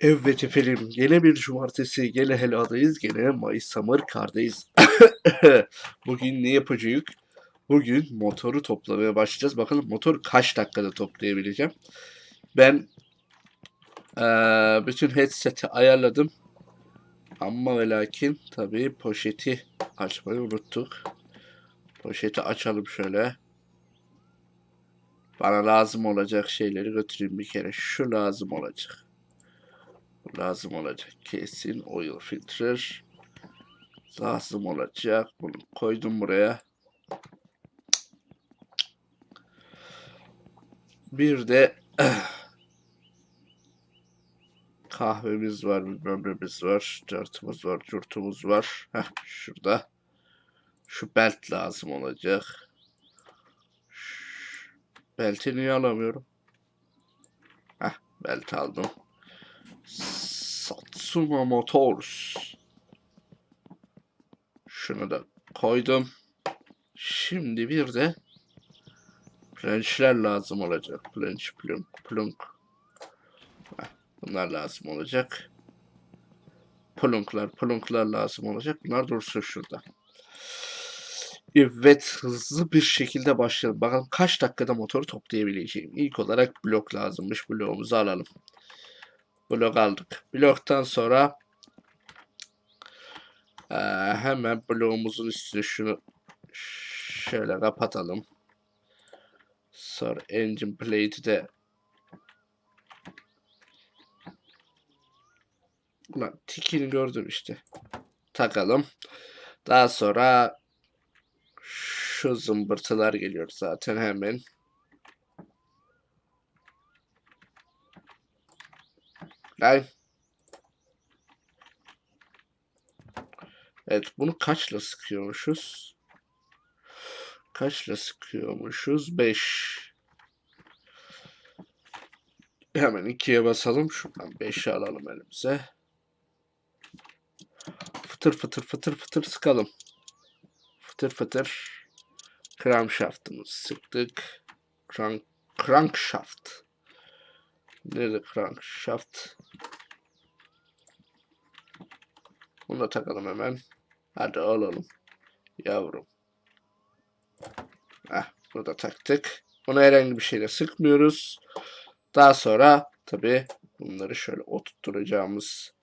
Evet efendim, gene bir cumartesi, gene heladayız, gene Mayıs Summer Car'dayız. Bugün ne yapacağız? Bugün motoru toplamaya başlayacağız. Bakalım motor kaç dakikada toplayabileceğim. Ben eee, bütün headset'i ayarladım. Ama ve lakin tabii poşeti açmayı unuttuk. Poşeti açalım şöyle. Bana lazım olacak şeyleri götüreyim bir kere. Şu lazım olacak. Lazım olacak. Kesin oil filter. Lazım olacak. Bunu koydum buraya. Bir de kahvemiz var, bilmem nemiz var, cartımız var, curtumuz var. Heh, şurada. Şu belt lazım olacak. Şu Belti niye alamıyorum? Heh, belt aldım. Satsuma Motors. Şunu da koydum. Şimdi bir de plançler lazım olacak. Planç, plunk, plunk. Bunlar lazım olacak. Plunklar, plunklar lazım olacak. Bunlar dursun şurada. Evet, hızlı bir şekilde başlayalım. Bakalım kaç dakikada motoru toplayabileceğim. İlk olarak blok lazımmış. Bloğumuzu alalım. Blok aldık. Bloktan sonra eee, hemen bloğumuzun üstüne şunu şöyle kapatalım. Sonra engine plate'i de Ulan tikini gördüm işte. Takalım. Daha sonra şu zımbırtılar geliyor zaten hemen. Lan. Evet bunu kaçla sıkıyormuşuz? Kaçla sıkıyormuşuz? 5. Hemen ikiye basalım. Şuradan 5'i alalım elimize. Fıtır fıtır fıtır fıtır sıkalım. Fıtır fıtır. Crankshaft'ımızı sıktık. Crank, crankshaft. Nerede crankshaft? Bunu da takalım hemen. Hadi alalım. Yavrum. Heh, bunu da taktık. Bunu herhangi bir şeyle sıkmıyoruz. Daha sonra tabi bunları şöyle oturtturacağımız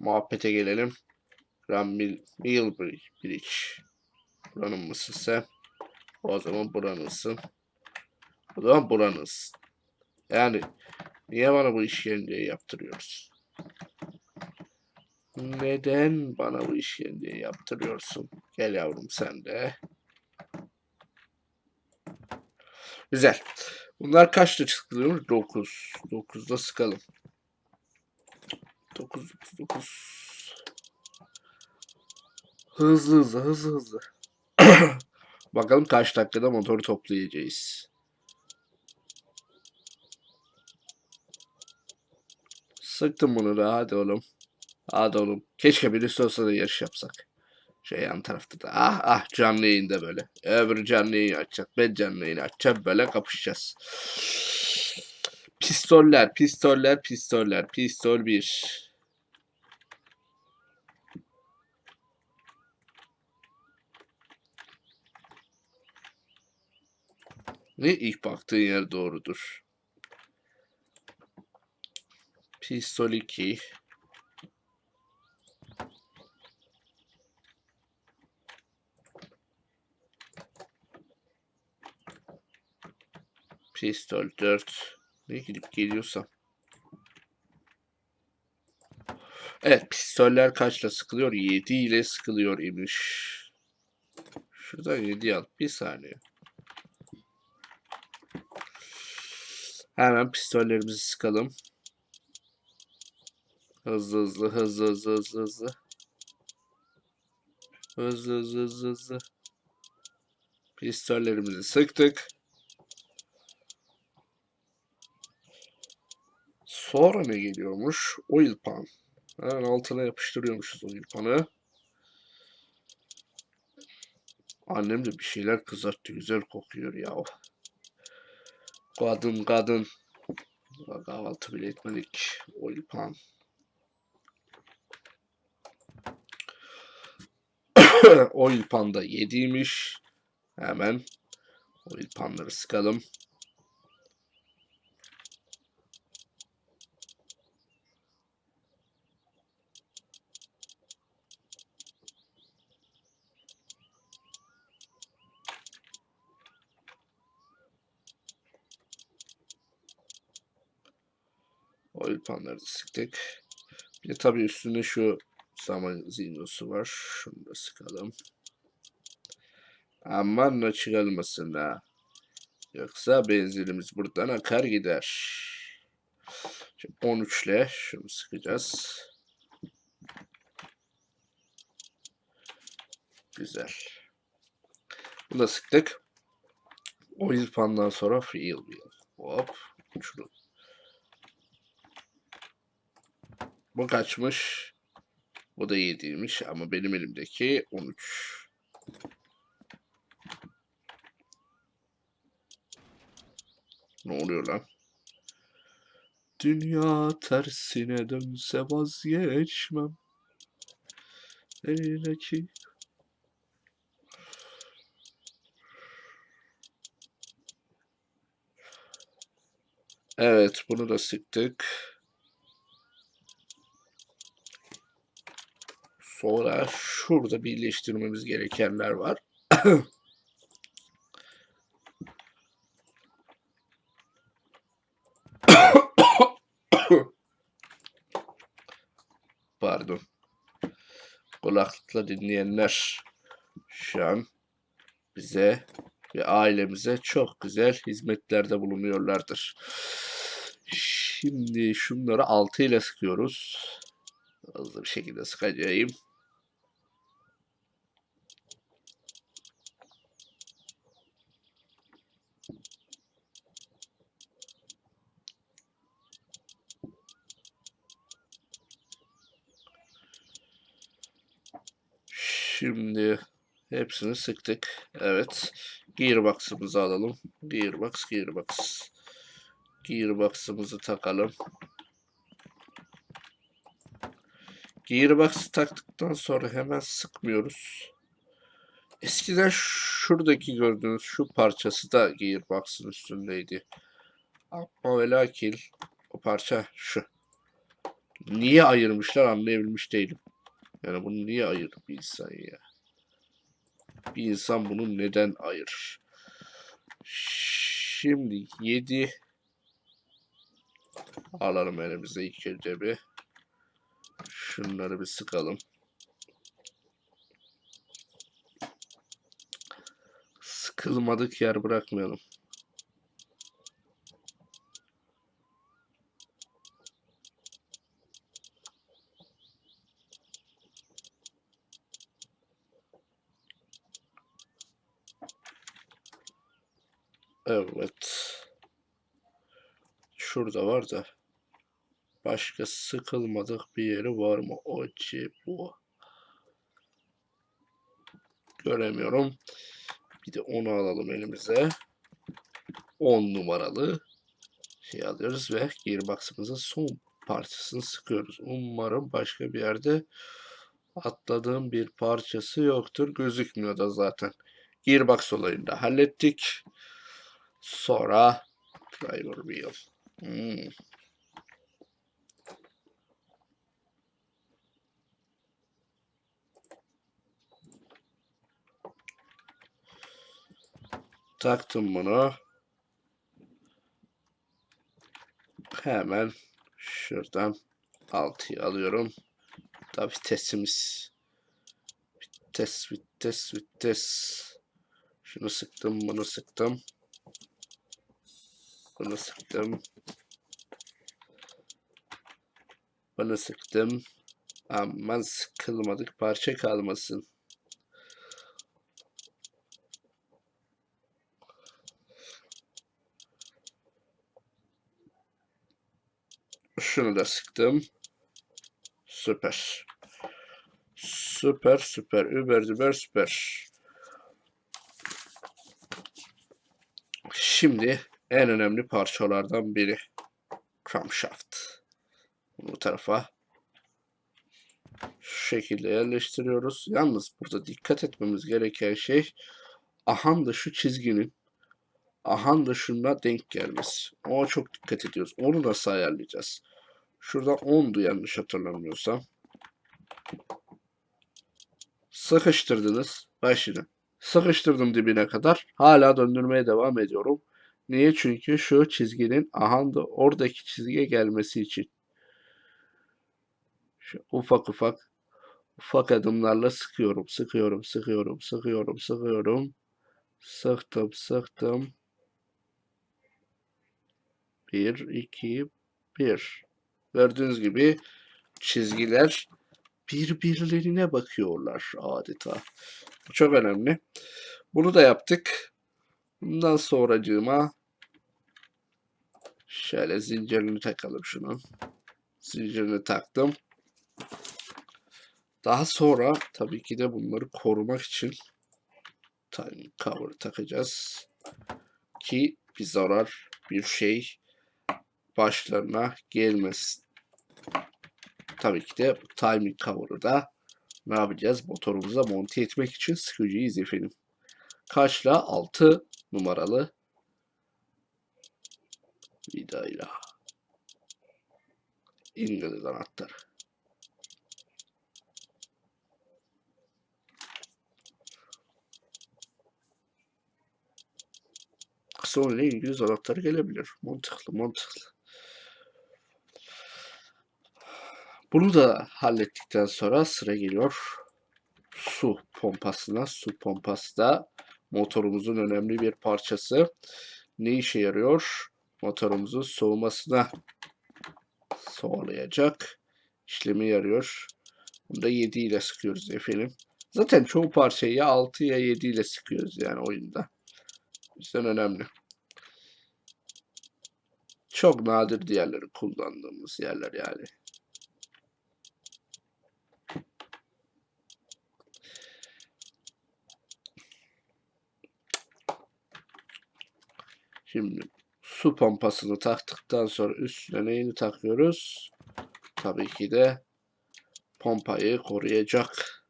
muhabbete gelelim. Ramil Mill Bridge. Buranın mısınsa o zaman buranısın. O zaman buranız. Yani niye bana bu işkenceyi yaptırıyorsun? Neden bana bu işkenceyi yaptırıyorsun? Gel yavrum sen de. Güzel. Bunlar kaçta sıkılıyor? 9. 9'da sıkalım. 9, 9, 9. Hızlı hızlı hızlı hızlı. Bakalım kaç dakikada motoru toplayacağız. Sıktım bunu da hadi oğlum. Hadi oğlum. Keşke birisi olsa da yarış yapsak. Şey yan tarafta da. Ah ah canlı yayında böyle. Öbürü canlı yayın açacak. Ben canlı yayın açacağım. Böyle kapışacağız. Pistoller, pistoller, pistoller. Pistol 1. Ne ilk baktığın yer doğrudur. Pistol 2. Pistol 4. Ne gidip geliyorsam. Evet pistoller kaçla sıkılıyor? 7 ile sıkılıyor imiş. Şuradan 7 al. Bir saniye. Hemen pistollerimizi sıkalım. Hızlı hızlı hızlı hızlı hızlı hızlı. Hızlı hızlı hızlı hızlı. Pistollerimizi sıktık. Sonra ne geliyormuş? Oil pan. Hemen altına yapıştırıyormuşuz oil panı. Annem de bir şeyler kızarttı. Güzel kokuyor ya. Kadın kadın. Kahvaltı bile etmedik. Oil pan. Oil pan da yediymiş. Hemen oil panları sıkalım. Oil panları da sıktık. Bir de tabii üstünde şu zaman zinosu var. Şunu da sıkalım. Aman da çıkarılmasın ha. Yoksa benzinimiz buradan akar gider. Şimdi 13 ile şunu sıkacağız. Güzel. Bunu da sıktık. Oil pandan sonra fuel wheel. Hop. Şunu. Bu kaçmış? Bu da 7'ymiş ama benim elimdeki 13. Ne oluyor lan? Dünya tersine dönse vazgeçmem. Hele ki Evet, bunu da sıktık. Sonra şurada birleştirmemiz gerekenler var. Pardon. Kulaklıkla dinleyenler şu an bize ve ailemize çok güzel hizmetlerde bulunuyorlardır. Şimdi şunları 6 ile sıkıyoruz. Hızlı bir şekilde sıkacağım. Şimdi hepsini sıktık. Evet. Gearbox'ımızı alalım. Gearbox, gearbox. Gearbox'ımızı takalım. Gearbox'ı taktıktan sonra hemen sıkmıyoruz. Eskiden şuradaki gördüğünüz şu parçası da Gearbox'ın üstündeydi. Ama ve lakin o parça şu. Niye ayırmışlar anlayabilmiş değilim. Yani bunu niye ayırır bir insan ya? Bir insan bunu neden ayırır? Şimdi 7 alalım elimize ilk önce bir. Şunları bir sıkalım. Sıkılmadık yer bırakmayalım. Evet. Şurada var da başka sıkılmadık bir yeri var mı? O bu. Göremiyorum. Bir de onu alalım elimize. 10 numaralı şey alıyoruz ve gearbox'ımızın son parçasını sıkıyoruz. Umarım başka bir yerde atladığım bir parçası yoktur. Gözükmüyor da zaten. Gearbox olayını da hallettik. Sonra driver wheel. Hmm. Taktım bunu. Hemen şuradan 6'yı alıyorum. Tabi vitesimiz. Vites, vites, vites. Şunu sıktım, bunu sıktım. Bunu sıktım. Bunu sıktım. Aman sıkılmadık parça kalmasın. Şunu da sıktım. Süper. Süper süper. Über düber süper. Şimdi en önemli parçalardan biri. camshaft. Bu tarafa şu şekilde yerleştiriyoruz. Yalnız burada dikkat etmemiz gereken şey ahan da şu çizginin ahan da şuna denk gelmesi. Ona çok dikkat ediyoruz. Onu nasıl ayarlayacağız? Şurada 10'du yanlış hatırlamıyorsam. Sıkıştırdınız. Başını. Sıkıştırdım dibine kadar. Hala döndürmeye devam ediyorum. Niye? Çünkü şu çizginin ahan da oradaki çizgiye gelmesi için. Şu ufak ufak ufak adımlarla sıkıyorum, sıkıyorum, sıkıyorum, sıkıyorum, sıkıyorum. Sıktım, sıktım. Bir, iki, bir. Gördüğünüz gibi çizgiler birbirlerine bakıyorlar adeta. Bu çok önemli. Bunu da yaptık. Bundan sonracığıma şöyle zincirini takalım şunun. Zincirini taktım. Daha sonra tabii ki de bunları korumak için time cover takacağız. Ki bir zarar, bir şey başlarına gelmesin. Tabii ki de bu timing cover'ı da ne yapacağız? Motorumuza monte etmek için sıkıcıyız efendim. Kaçla? 6 numaralı vidayla. İngiliz anahtarı. Sonra İngiliz anahtarı gelebilir. Mantıklı, mantıklı. Bunu da hallettikten sonra sıra geliyor su pompasına. Su pompası da motorumuzun önemli bir parçası. Ne işe yarıyor? Motorumuzun soğumasına sağlayacak işlemi yarıyor. Bunu da 7 ile sıkıyoruz efendim. Zaten çoğu parçayı ya 6 ya 7 ile sıkıyoruz yani oyunda. O önemli. Çok nadir diğerleri kullandığımız yerler yani. Şimdi su pompasını taktıktan sonra üstüne neyini takıyoruz? Tabii ki de pompayı koruyacak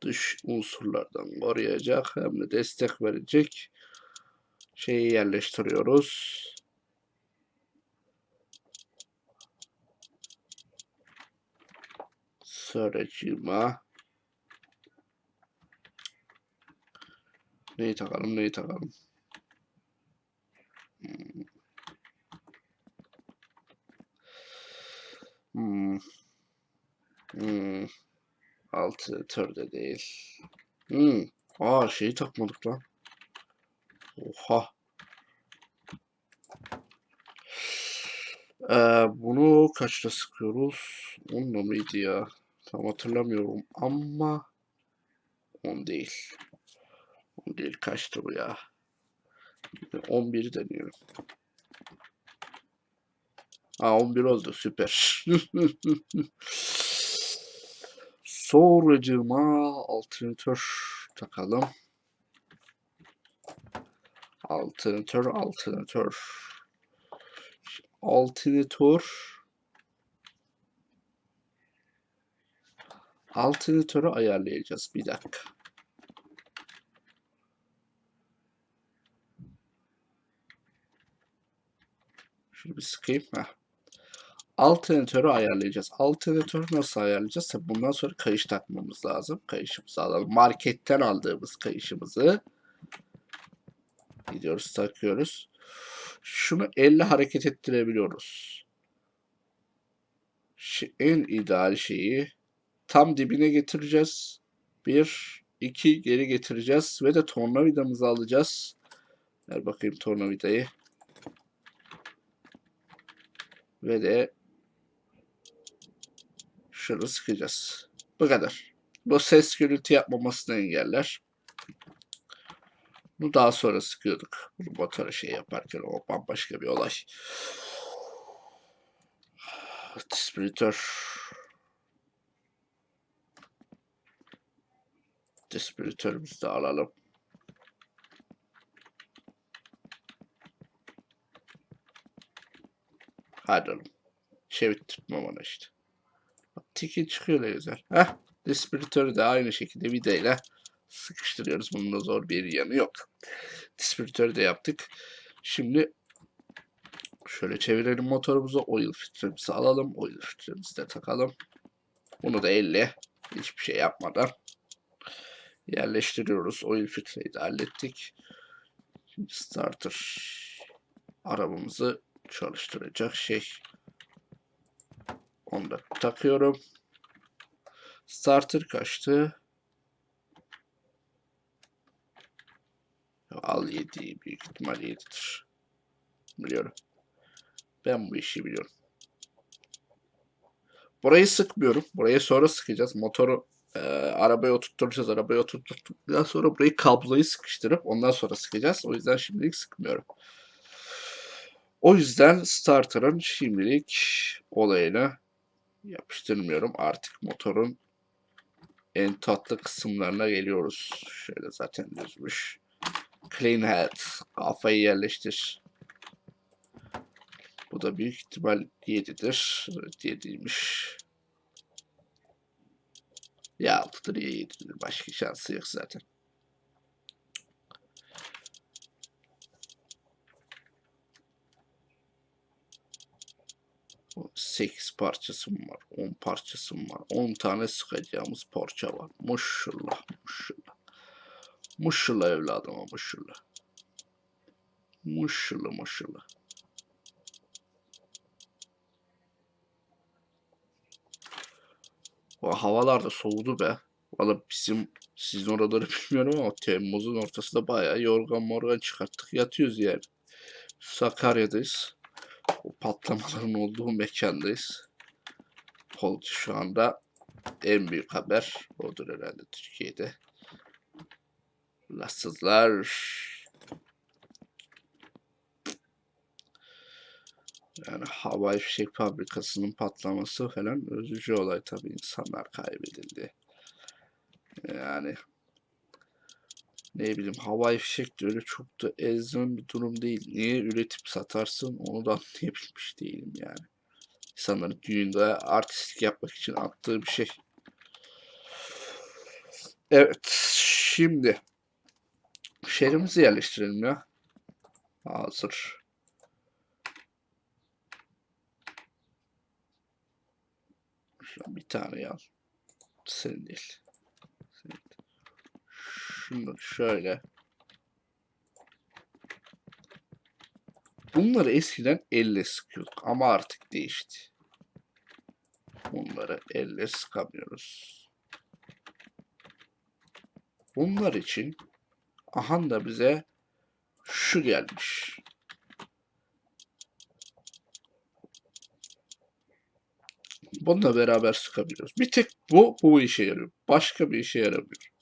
dış unsurlardan koruyacak hem de destek verecek şeyi yerleştiriyoruz. Sonracığıma neyi takalım neyi takalım Hmm. Hmm. Altı türde değil. Hmm. Aa şeyi takmadık lan. Oha. Ee, bunu kaçta sıkıyoruz? Onunla mıydı ya? Tam hatırlamıyorum ama on değil. On değil kaçtı bu ya? 11 deniyorum. Ha 11 oldu süper. Sonracığıma alternatör takalım. Alternatör, alternatör. Alternatör. Alternatörü ayarlayacağız. Bir dakika. Şunu bir sıkayım. Heh. Alternatörü ayarlayacağız. Alternatörü nasıl ayarlayacağız? Tabii bundan sonra kayış takmamız lazım. Kayışımızı alalım. Marketten aldığımız kayışımızı gidiyoruz takıyoruz. Şunu elle hareket ettirebiliyoruz. Şu en ideal şeyi tam dibine getireceğiz. Bir, iki geri getireceğiz ve de tornavidamızı alacağız. Ver bakayım tornavidayı. Ve de şunu sıkacağız. Bu kadar. Bu ses gürültü yapmamasını engeller. Bunu daha sonra sıkıyorduk. Bunu motora şey yaparken o bambaşka bir olay. Dispiratör. Dispiratörümüzü de alalım. Hadi oğlum. Çevirttirtmem ona işte. Tiki çıkıyor ne güzel. Heh. Dispiratörü de aynı şekilde vidayla sıkıştırıyoruz. Bunun da zor bir yanı yok. Dispiratörü de yaptık. Şimdi şöyle çevirelim motorumuzu. Oil filtremizi alalım. Oil filtremizi de takalım. Bunu da elle hiçbir şey yapmadan yerleştiriyoruz. Oil filtreyi de hallettik. Şimdi starter arabamızı çalıştıracak şey. Onu da takıyorum. Starter kaçtı? Al 7 büyük ihtimal 7'dir. Biliyorum. Ben bu işi biliyorum. Burayı sıkmıyorum. Burayı sonra sıkacağız. Motoru e, arabaya oturtturacağız. Arabaya oturttuktan sonra burayı kabloyu sıkıştırıp ondan sonra sıkacağız. O yüzden şimdilik sıkmıyorum. O yüzden starter'ın şimdilik olayını yapıştırmıyorum. Artık motorun en tatlı kısımlarına geliyoruz. Şöyle zaten düzmüş. Clean head. Kafayı yerleştir. Bu da büyük ihtimal 7'dir. Evet 7'ymiş. Ya 6'dır ya 7'dir. Başka şansı yok zaten. 8 parçası mı var? 10 parçası mı var? 10 tane sıkacağımız parça var. Maşallah maşallah. Maşallah evladıma maşallah. Maşallah maşallah. O havalar da soğudu be. Valla bizim sizin oraları bilmiyorum ama Temmuz'un ortasında bayağı yorgan morgan çıkarttık. Yatıyoruz yani. Sakarya'dayız. O patlamaların olduğu mekandayız. Polcu şu anda en büyük haber odur herhalde Türkiye'de. Lassızlar. Yani havai fişek fabrikasının patlaması falan üzücü olay tabii insanlar kaybedildi. Yani ne bileyim havai fişek de öyle çok da elzem bir durum değil. Niye üretip satarsın onu da anlayabilmiş değilim yani. İnsanların düğünde artistlik yapmak için attığı bir şey. Evet şimdi şehrimizi yerleştirelim ya. Hazır. Bir tane yaz. Senin değil. Şunu şöyle. Bunları eskiden elle sıkıyorduk ama artık değişti. Bunları elle sıkamıyoruz. Bunlar için ahan da bize şu gelmiş. Bununla beraber sıkabiliyoruz. Bir tek bu bu işe yarıyor. Başka bir işe yaramıyor.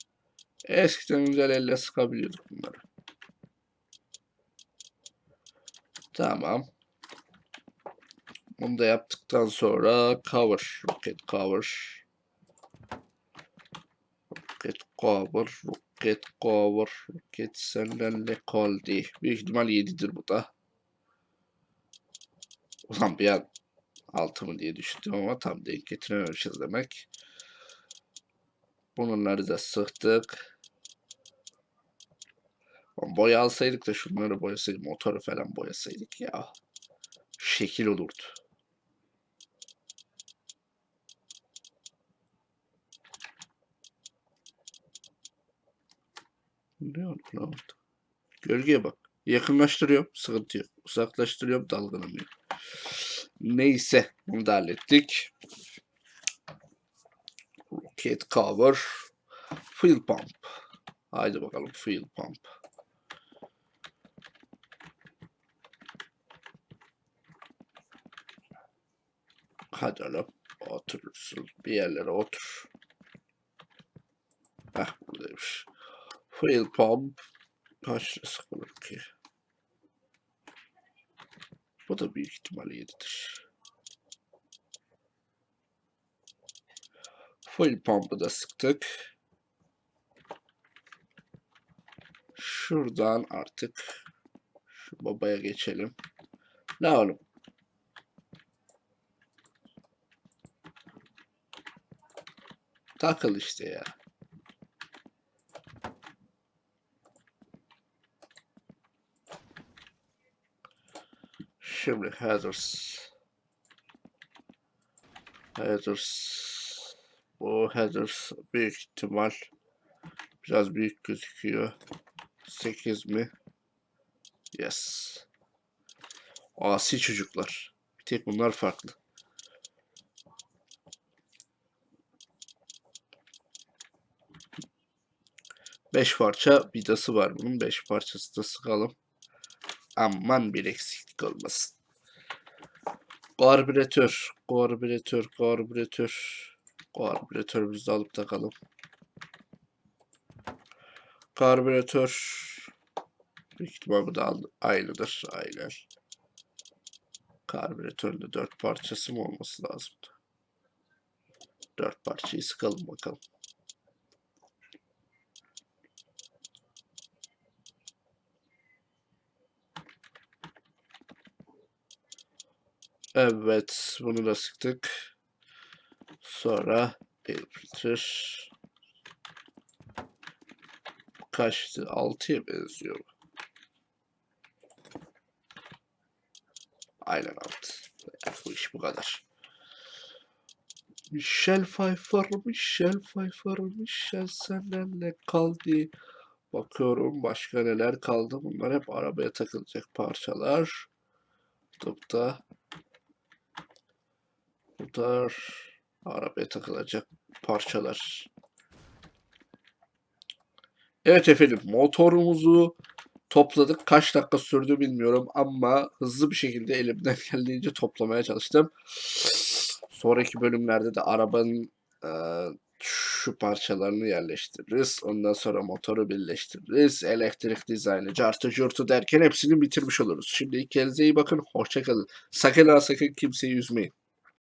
Eskiden güzel elle sıkabiliyorduk bunları. Tamam. Bunu da yaptıktan sonra cover, rocket cover. Rocket cover, rocket cover, rocket senlerle kaldı. Büyük ihtimal 7'dir bu da. Ulan bir an 6 mı diye düşündüm ama tam denk getirememişiz demek. Bunları da sıktık. Boya alsaydık da şunları boyasaydık, motoru falan boyasaydık ya. Şekil olurdu. Ne oldu? Ne oldu? Gölgeye bak. Yakınlaştırıyorum. Sıkıntı yok. Uzaklaştırıyorum. Dalgalanıyor. Neyse. Bunu da hallettik. Rocket cover. Fuel pump. Haydi bakalım fuel pump. Hadi oğlum. Oturursun. Bir yerlere otur. Heh buradaymış. Fuel pump. Kaç sıkılır ki? Bu da büyük ihtimal 7'dir. Full pump'ı da sıktık. Şuradan artık şu babaya geçelim. Ne oğlum? Takıl işte ya. Şimdi headers. Headers. Bu headers büyük ihtimal biraz büyük gözüküyor. 8 mi? Yes. Asi çocuklar. Bir tek bunlar farklı. Beş parça vidası var bunun. Beş parçası da sıkalım. Aman bir eksiklik olmasın. Karbüratör, karbüratör, karbüratör. Karbüratörümüzü alıp takalım. Karbüratör. Büyük ihtimal bu da aynıdır. Aynen. Karbüratörün dört parçası mı olması lazım? Dört parçayı sıkalım bakalım. Evet, bunu da sıktık. Sonra filter. Kaçtı? 6'ya benziyor. bu. Aynen 6. Yani bu iş bu kadar. Michel Pfeiffer, Michel Pfeiffer, Michel senden ne kaldı? Bakıyorum başka neler kaldı. Bunlar hep arabaya takılacak parçalar. Tıpta Bunlar arabaya takılacak parçalar. Evet efendim motorumuzu topladık. Kaç dakika sürdü bilmiyorum ama hızlı bir şekilde elimden geldiğince toplamaya çalıştım. Sonraki bölümlerde de arabanın e, şu parçalarını yerleştiririz. Ondan sonra motoru birleştiririz. Elektrik dizaynı, cartı curtu derken hepsini bitirmiş oluruz. Şimdi kendinize iyi bakın. Hoşçakalın. Sakın ha sakın kimseyi üzmeyin.